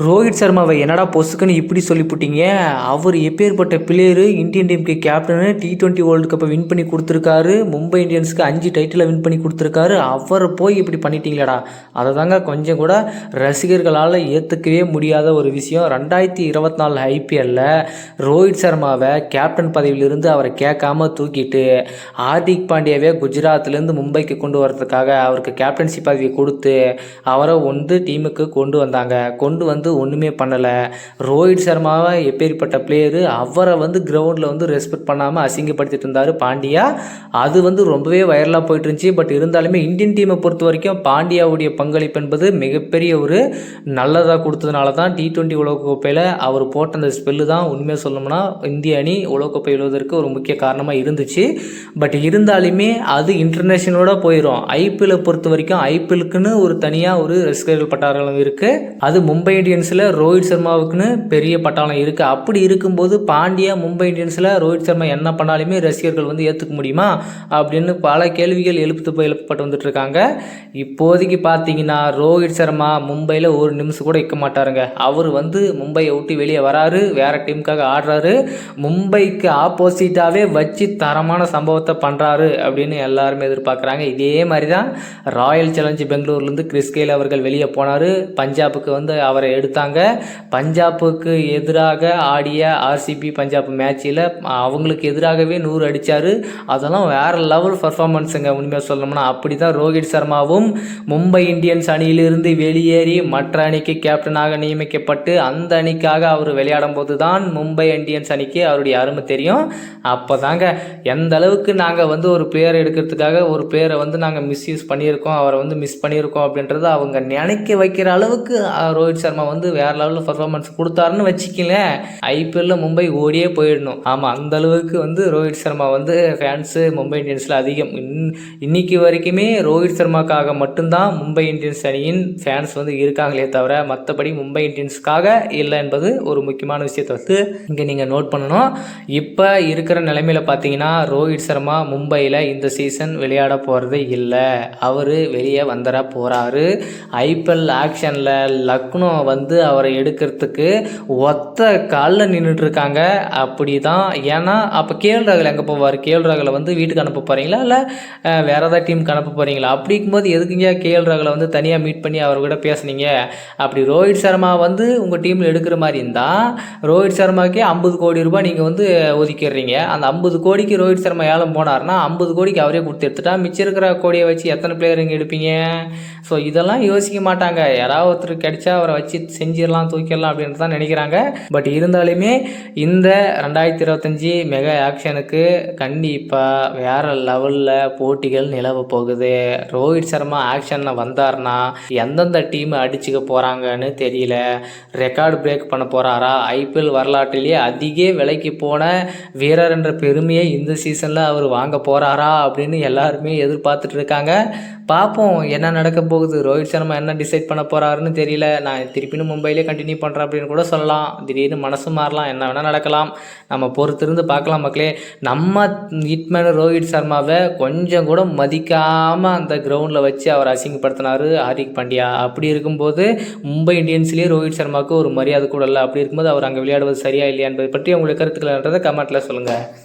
ரோஹித் சர்மாவை என்னடா பொசுக்குன்னு இப்படி சொல்லிவிட்டீங்க அவர் எப்பேற்பட்ட பிளேயரு இந்தியன் டீமுக்கு கேப்டனு டி டுவெண்ட்டி வேர்ல்டு கப்பை வின் பண்ணி கொடுத்துருக்காரு. மும்பை இந்தியன்ஸ்க்கு அஞ்சு டைட்டிலை வின் பண்ணி கொடுத்துருக்காரு. அவரை போய் இப்படி பண்ணிட்டீங்களேடா. அதை தாங்க கொஞ்சம் கூட ரசிகர்களால் ஏற்றுக்கவே முடியாத ஒரு விஷயம். ரெண்டாயிரத்தி இருபத்தி நாலு ஐபிஎல்லில் ரோஹித் சர்மாவை கேப்டன் பதவியிலிருந்து அவரை கேட்காம தூக்கிட்டு ஹார்திக் பாண்டியாவே குஜராத்லேருந்து மும்பைக்கு கொண்டு வரதுக்காக அவருக்கு கேப்டன்சி பதவியை கொடுத்து அவரை வந்து டீமுக்கு கொண்டு வந்தாங்க. கொண்டு வந்து ஒன்றுமே பண்ணலை. ரோஹித் சர்மாவை எப்பேற்பட்ட பிளேயரு அவரை வந்து கிரவுண்டில் வந்து ரெஸ்பெக்ட் பண்ணாமல் அசிங்கப்படுத்திட்டு இருந்தார் பாண்டியா. அது வந்து ரொம்பவே வைரலாக போயிட்டு இருந்துச்சு பட் இருந்தாலுமே இந்தியன் டீமை பொறுத்த வரைக்கும் பாண்டியாவுடைய பங்களிப்பு என்பது மிகப்பெரிய ஒரு நல்லதாக கொடுத்ததுனால தான் டி டுவெண்ட்டி உலகக்கோப்பையில் அவர் போட்ட அந்த ஸ்பெல்லு தான் உண்மையாக சொல்லணும்னா இந்திய அணி உலகக்கோப்பை எழுவதற்கு ஒரு முக்கிய காரணமாக இருந்துச்சு. பட் இருந்தாலுமே அது இன்டர்நேஷனலோட போயிடும் ஐபிஎல்லை பொறுத்த வரைக்கும் ஐபிஎலுக்குன்னு ஒரு தனியாக ஒரு ரசிகர்கள் பட்டாளம் இருக்குது அது மும்பை இந்தியன்ஸில் ரோஹித் சர்மாவுக்குன்னு பெரிய பட்டாளம் இருக்குது அப்படி இருக்கும்போது பாண்டியா மும்பை இந்தியன்ஸில் ரோஹித் சர்மா என்ன பண்ணாலுமே ரசிகர்கள் வந்து ஏற்றுக்க முடியுமா? அப்படின்னு பல கேள்விகள் எழுப்பு எழுப்பப்பட்டு வந்துட்டுருக்காங்க இப்போதைக்கு பார்த்தீங்கன்னா ரோஹித் சர்மா மும்பையில் ஒரு நிமிஷம் கூட இருக்க மாட்டாருங்க. அவர் வந்து மும்பையை விட்டு வெளியே வராரு வேறு டீமுக்காக ஆடுறாரு. மும்பைக்கு ஆப்போசிட்டாகவே வச்சு தரமான சம்பவத்தை பண்ணுறாரு அப்படின்னு எல்லாருமே எதிர்பார்க்குறாங்க. இதே மாதிரி தான் ராயல் சேலஞ்சு பெங்களூர்லேருந்து கிறிஸ்கேல் அவர்கள் வெளியே போனார். பஞ்சாபுக்கு வந்து அவரை எடுத்தாங்க. பஞ்சாப்புக்கு எதிராக ஆடிய ஆர்சிபி பஞ்சாப் மேட்சில் அவங்களுக்கு எதிராகவே நூறு அடித்தார் அதெல்லாம் வேறு லெவல் பர்ஃபார்மன்ஸுங்க உண்மையாக சொல்லணும்னா அப்படி தான் ரோஹித் சர்மாவும் மும்பை இந்தியன்ஸ் அணியிலிருந்து வெளியேறி மற்ற அணிக்கு கேப்டனாக நியமிக்கப்பட்டு அந்த அணிக்காக அவர் விளையாடும் போது தான் மும்பை இந்தியன்ஸ் அணிக்கு அவருடைய அருமை தெரியும். அப்போ தாங்க எந்த அளவுக்கு நாங்கள் வந்து ஒரு பிளேயர் எடுக்கிறதுக்காக ஒரு பிளேயரை வந்து நாங்கள் மிஸ்யூஸ் பண்ணியிருக்கோம் அவரை வந்து மிஸ் பண்ணியிருக்கோம் அப்படின்றத அவங்க நினைக்க வைக்கிற அளவுக்கு ரோஹித் சர்மா வந்து வேறு லெவலில் பர்ஃபார்மன்ஸ் கொடுத்தாருன்னு வச்சுக்கலேன் ஐபிஎல்ல மும்பை ஓடியே போயிடணும். ஆமாம் அந்த அளவுக்கு வந்து ரோஹித் சர்மா வந்து ஃபேன்ஸு மும்பை இந்தியன்ஸில் அதிகம். இன் இன்னைக்கு வரைக்குமே ரோஹித் சர்மாக்காக மட்டும்தான் மும்பை இந்தியன்ஸ் அணியின் ஃபேன்ஸ் வந்து இருக்காங்களே தவிர மற்றபடி மும்பை இந்தியன்ஸ்க்காக இல்லை என்பது ஒரு முக்கியமான விஷயத்தை வந்து இங்கே நீங்கள் நோட் பண்ணணும். இப்போ இருக்கிற நிலைமையில் பார்த்தீங்கன்னா ரோஹித் சர்மா மும்பையில் இந்த சீசன் விளையாட போகிறது இல்லை. அவர் வெளியே வந்துட போகிறாரு ஐபிஎல் ஆக்ஷனில் லக்னோ வந்து வந்து அவரை எடுக்கிறதுக்கு ஒத்த காலில் நின்றுட்டுருக்காங்க அப்படி தான் ஏன்னா அப்போ கேஎல் ராகுல் எங்கே போவார்? கேஎல் ராகுலை வந்து வீட்டுக்கு அனுப்ப போகிறீங்களா இல்லை வேறு ஏதாவது டீமுக்கு அனுப்ப போகிறீங்களா அப்படிங்கும்போது எதுக்குங்க கேஎல் ராகுலை வந்து தனியாக மீட் பண்ணி அவர் கூட பேசுனீங்க? அப்படி ரோஹித் சர்மா வந்து உங்கள் டீமில் எடுக்கிற மாதிரி இருந்தால் ரோஹித் சர்மாக்கே ஐம்பது கோடி ரூபாய் நீங்கள் வந்து ஒதுக்கிடுறீங்க. அந்த ஐம்பது கோடிக்கு ரோஹித் சர்மா ஏலம் போனார்னா ஐம்பது கோடிக்கு அவரே கொடுத்து எடுத்துட்டா மிச்சம் இருக்கிற கோடியை வச்சு எத்தனை பிளேயர் இங்கே எடுப்பீங்க? ஸோ இதெல்லாம் யோசிக்க மாட்டாங்க. யாராவது ஒருத்தர் கிடைச்சா அவரை வச்சு செஞ்சிடலாம் தூக்கிடலாம் அப்படின்னு தான் நினைக்கிறாங்க. பட் இருந்தாலுமே இந்த ரெண்டாயிரத்தி இருபத்தஞ்சி மெகா ஆக்ஷனுக்கு கண்டிப்பாக வேற லெவலில் போட்டிகள் நிலவ போகுது. ரோஹித் சர்மா ஆக்ஷனில் வந்தார்னா எந்தெந்த டீம் அடிச்சுக்க போகிறாங்கன்னு தெரியல. ரெக்கார்டு பிரேக் பண்ண போகிறாரா ஐபிஎல் வரலாற்றிலேயே அதிக விலைக்கு போன வீரர் என்ற பெருமையை இந்த சீசனில் அவர் வாங்க போகிறாரா அப்படின்னு எல்லாருமே எதிர்பார்த்துட்டு இருக்காங்க. பார்ப்போம் என்ன நடக்க போகுது? ரோஹித் சர்மா என்ன டிசைட் பண்ண போகிறாருன்னு தெரியல. நான் திருப்பினும் மும்பையிலே கண்டினியூ பண்ணுறேன் அப்படின்னு கூட சொல்லலாம். திடீர்னு மனசு மாறலாம். என்ன வேணால் நடக்கலாம். நம்ம பொறுத்திருந்து பார்க்கலாம் மக்களே. நம்ம ஹிட்மேன் ரோஹித் சர்மாவை கொஞ்சம் கூட மதிக்காமல் அந்த கிரவுண்டில் வச்சு அவர் அசிங்கப்படுத்தினார் ஹார்திக் பாண்டியா. அப்படி இருக்கும்போது மும்பை இந்தியன்ஸ்லேயே ரோஹித் சர்மாவுக்கு ஒரு மரியாதை கூட இல்லை. அப்படி இருக்கும்போது அவர் அங்கே விளையாடுவது சரியா இல்லையா பற்றி உங்களுக்கு கருத்துக்கள் கமெண்ட்டில் சொல்லுங்கள்